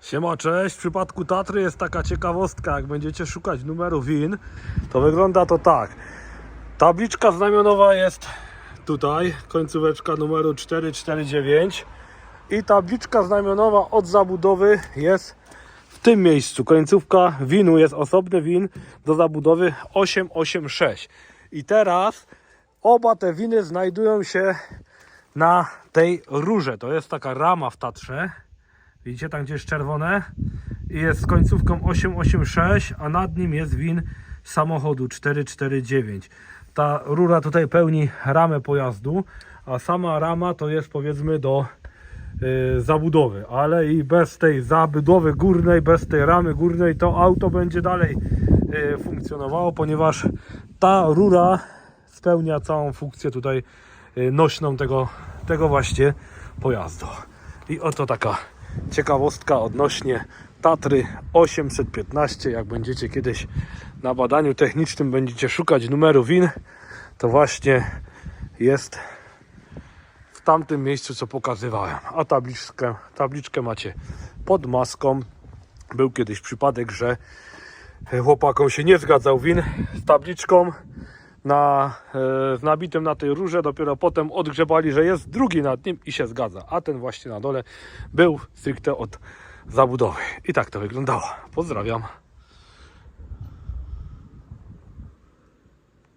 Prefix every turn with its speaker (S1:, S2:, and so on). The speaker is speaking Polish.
S1: Siema, cześć. W przypadku Tatry jest taka ciekawostka, jak będziecie szukać numeru WIN, to wygląda to tak. Tabliczka znamionowa jest tutaj, końcóweczka numeru 449 i tabliczka znamionowa od zabudowy jest w tym miejscu. Końcówka winu jest osobny win do zabudowy 886. I teraz oba te winy znajdują się na tej rurze. To jest taka rama w Tatrze. Widzicie tam gdzie jest czerwone i jest z końcówką 886, a nad nim jest win samochodu 449. Ta rura tutaj pełni ramę pojazdu, a sama rama to jest powiedzmy do y, zabudowy, ale i bez tej zabudowy górnej, bez tej ramy górnej to auto będzie dalej y, funkcjonowało, ponieważ ta rura spełnia całą funkcję tutaj y, nośną tego, tego właśnie pojazdu. I oto taka ciekawostka odnośnie Tatry 815. Jak będziecie kiedyś na badaniu technicznym będziecie szukać numeru WIN, to właśnie jest w tamtym miejscu, co pokazywałem. A tabliczkę, tabliczkę macie pod maską. Był kiedyś przypadek, że chłopakom się nie zgadzał win z tabliczką na, e, z nabitym na tej rurze. Dopiero potem odgrzebali, że jest drugi nad nim i się zgadza. A ten właśnie na dole był stricte od zabudowy. I tak to wyglądało. Pozdrawiam.